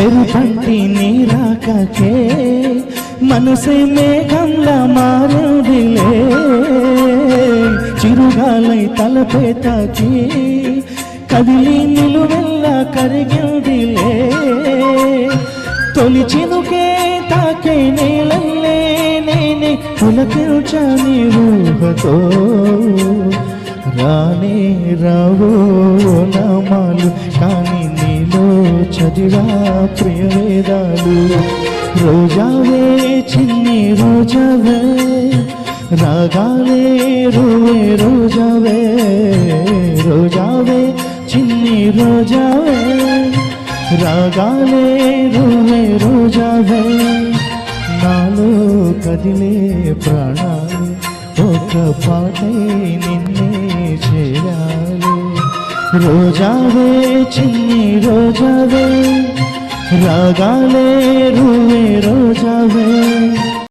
మెరుపంటి నీరాకకే మనసే మేఘంలా మారిందిలే చిరుగాలై తలపే తాకి కదిలి నిలువెల్లా కరిగిందిలే తొలి చినుకే తాకే నేలల్లే నేనే పులకించని ఊహతో రానే రావో నామాలు కానీ నీ నీలో చదివా ప్రియవేదాలు రోజావే చిన్ని రోజావే రాగాలే రోవే రోజావే రోజావే చిన్ని రోజావే రాగాలే రోవే రోజావే నాలో కదిలే ప్రాణాలు ఒక పాటై నిన్నే చేరాలి রোজাবে চিনি রোজাবে রাগালে রুয়ে রোজাবে